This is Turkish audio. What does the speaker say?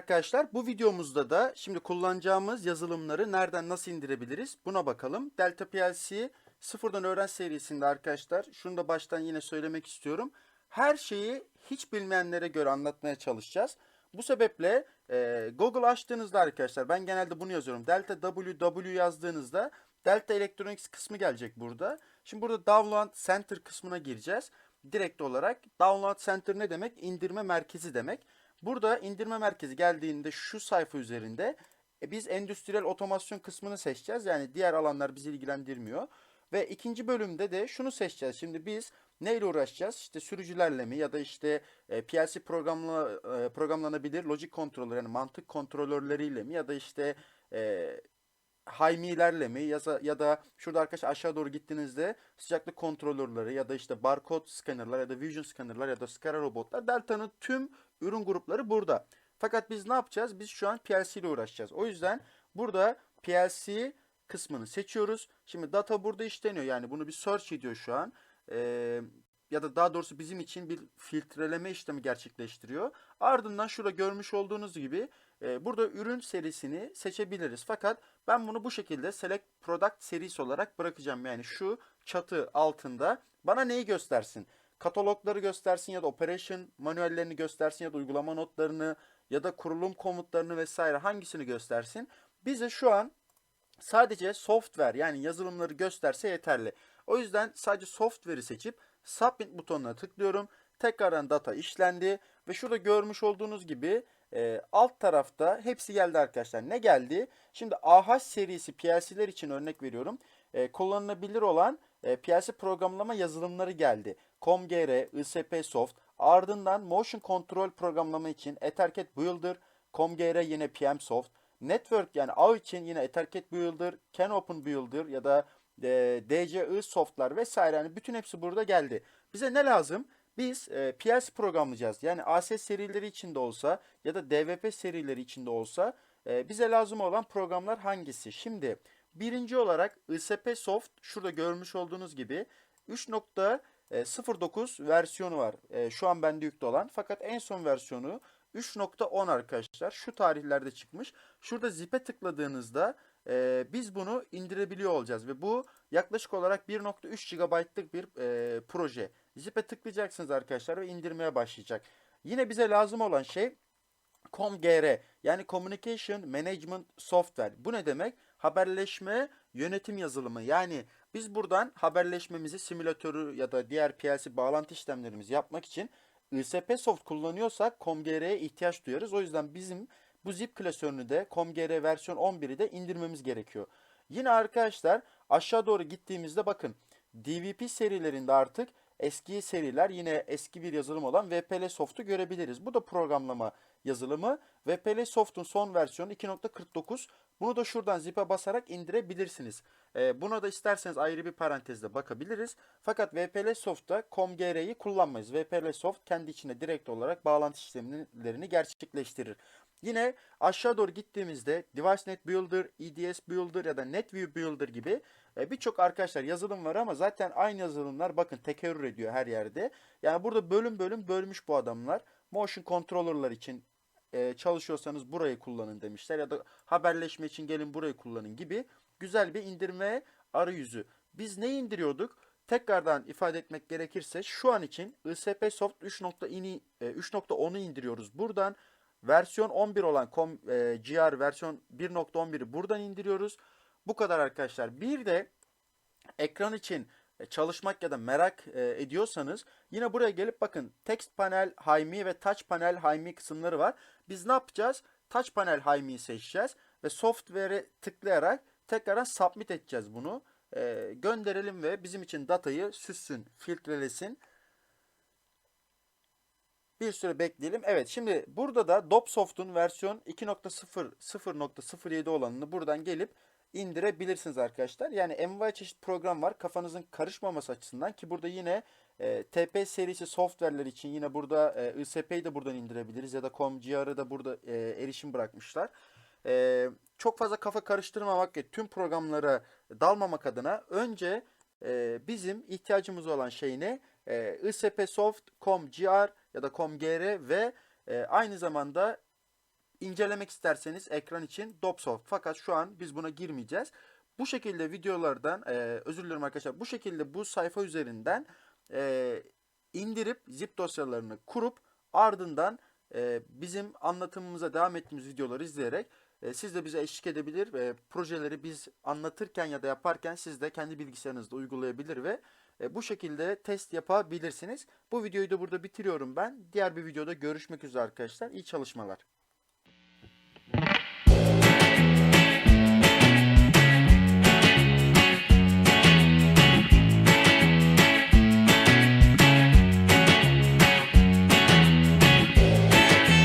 Arkadaşlar. Bu videomuzda da şimdi kullanacağımız yazılımları nereden nasıl indirebiliriz buna bakalım. Delta PLC sıfırdan öğren serisinde arkadaşlar şunu da baştan yine söylemek istiyorum. Her şeyi hiç bilmeyenlere göre anlatmaya çalışacağız. Bu sebeple e, Google açtığınızda arkadaşlar ben genelde bunu yazıyorum. Delta WW yazdığınızda Delta Electronics kısmı gelecek burada. Şimdi burada Download Center kısmına gireceğiz. Direkt olarak Download Center ne demek? İndirme merkezi demek. Burada indirme merkezi geldiğinde şu sayfa üzerinde e, biz endüstriyel otomasyon kısmını seçeceğiz. Yani diğer alanlar bizi ilgilendirmiyor. Ve ikinci bölümde de şunu seçeceğiz. Şimdi biz neyle uğraşacağız? İşte sürücülerle mi ya da işte e, PLC programla, e, programlanabilir lojik kontrolör yani mantık kontrolörleriyle mi ya da işte e, Haymi'lerle mi ya da, ya da şurada arkadaşlar aşağı doğru gittiğinizde sıcaklık kontrolörleri ya da işte barkod scannerlar ya da vision scannerlar ya da SCARA robotlar Delta'nın tüm ürün grupları burada. Fakat biz ne yapacağız? Biz şu an PLC ile uğraşacağız. O yüzden burada PLC kısmını seçiyoruz. Şimdi data burada işleniyor. Yani bunu bir search ediyor şu an. Ee, ya da daha doğrusu bizim için bir filtreleme işlemi gerçekleştiriyor. Ardından şurada görmüş olduğunuz gibi e, burada ürün serisini seçebiliriz. Fakat ben bunu bu şekilde Select Product serisi olarak bırakacağım. Yani şu çatı altında bana neyi göstersin? Katalogları göstersin ya da operation manuellerini göstersin ya da uygulama notlarını ya da kurulum komutlarını vesaire hangisini göstersin? Bize şu an sadece software yani yazılımları gösterse yeterli. O yüzden sadece software'i seçip Submit butonuna tıklıyorum. Tekrardan data işlendi ve şurada görmüş olduğunuz gibi e, alt tarafta hepsi geldi arkadaşlar. Ne geldi? Şimdi AH serisi PLC'ler için örnek veriyorum. E, kullanılabilir olan e, PLC programlama yazılımları geldi. ComGR, ISP Soft, ardından Motion Control programlama için Ethercat Builder, ComGR yine PM Soft, Network yani ağ için yine Ethercat Builder, CanOpen Builder ya da e, DCI softlar vesaire yani bütün hepsi burada geldi. Bize ne lazım? Biz e, PLC programlayacağız. Yani AS serileri içinde olsa ya da DVP serileri içinde olsa e, bize lazım olan programlar hangisi? Şimdi birinci olarak ISP Soft şurada görmüş olduğunuz gibi 3.09 versiyonu var. E, şu an bende yüklü olan. Fakat en son versiyonu 3.10 arkadaşlar. Şu tarihlerde çıkmış. Şurada zip'e tıkladığınızda e, biz bunu indirebiliyor olacağız ve bu yaklaşık olarak 1.3 GB'lık bir e, proje. Zip'e tıklayacaksınız arkadaşlar ve indirmeye başlayacak. Yine bize lazım olan şey ComGR yani Communication Management Software. Bu ne demek? Haberleşme yönetim yazılımı. Yani biz buradan haberleşmemizi simülatörü ya da diğer PLC bağlantı işlemlerimizi yapmak için ISP soft kullanıyorsak ComGR'ye ihtiyaç duyarız. O yüzden bizim bu zip klasörünü de ComGR versiyon 11'i de indirmemiz gerekiyor. Yine arkadaşlar aşağı doğru gittiğimizde bakın DVP serilerinde artık eski seriler yine eski bir yazılım olan VPL Soft'u görebiliriz. Bu da programlama yazılımı. VPL Soft'un son versiyonu 2.49. Bunu da şuradan zip'e basarak indirebilirsiniz. E, buna da isterseniz ayrı bir parantezde bakabiliriz. Fakat VPL Soft'ta ComGR'yi kullanmayız. VPL Soft kendi içine direkt olarak bağlantı işlemlerini gerçekleştirir. Yine aşağı doğru gittiğimizde DeviceNet Builder, EDS Builder ya da NetView Builder gibi e, birçok arkadaşlar yazılım var ama zaten aynı yazılımlar bakın tekerrür ediyor her yerde. Yani burada bölüm bölüm bölmüş bu adamlar. Motion controller'lar için e, çalışıyorsanız burayı kullanın demişler ya da haberleşme için gelin burayı kullanın gibi güzel bir indirme arayüzü. Biz ne indiriyorduk? Tekrardan ifade etmek gerekirse şu an için ISP Soft 3.10'u e, indiriyoruz. Buradan versiyon 11 olan com, e, GR versiyon 1.11'i buradan indiriyoruz. Bu kadar arkadaşlar. Bir de ekran için e, çalışmak ya da merak e, ediyorsanız yine buraya gelip bakın text panel Haymi ve touch panel Haymi kısımları var. Biz ne yapacağız? Touch panel Haymi'yi seçeceğiz ve software'e tıklayarak tekrardan submit edeceğiz bunu. E, gönderelim ve bizim için datayı süssün, filtrelesin. Bir süre bekleyelim. Evet şimdi burada da Dopsoft'un versiyon 2.0 0.07 olanını buradan gelip indirebilirsiniz arkadaşlar. Yani envai çeşit program var kafanızın karışmaması açısından ki burada yine e, TP serisi software'ler için yine burada e, ISP'yi de buradan indirebiliriz ya da ComGR'ı da burada e, erişim bırakmışlar. E, çok fazla kafa karıştırmamak ve tüm programlara dalmamak adına önce e, bizim ihtiyacımız olan şey ne? E, ISP Soft, ComGR ya da ComGR ve e, aynı zamanda incelemek isterseniz ekran için Dopsoft. Fakat şu an biz buna girmeyeceğiz. Bu şekilde videolardan e, özür dilerim arkadaşlar. Bu şekilde bu sayfa üzerinden e, indirip zip dosyalarını kurup ardından e, bizim anlatımımıza devam ettiğimiz videoları izleyerek e, siz de bize eşlik edebilir ve projeleri biz anlatırken ya da yaparken siz de kendi bilgisayarınızda uygulayabilir ve e, bu şekilde test yapabilirsiniz. Bu videoyu da burada bitiriyorum ben. Diğer bir videoda görüşmek üzere arkadaşlar. İyi çalışmalar.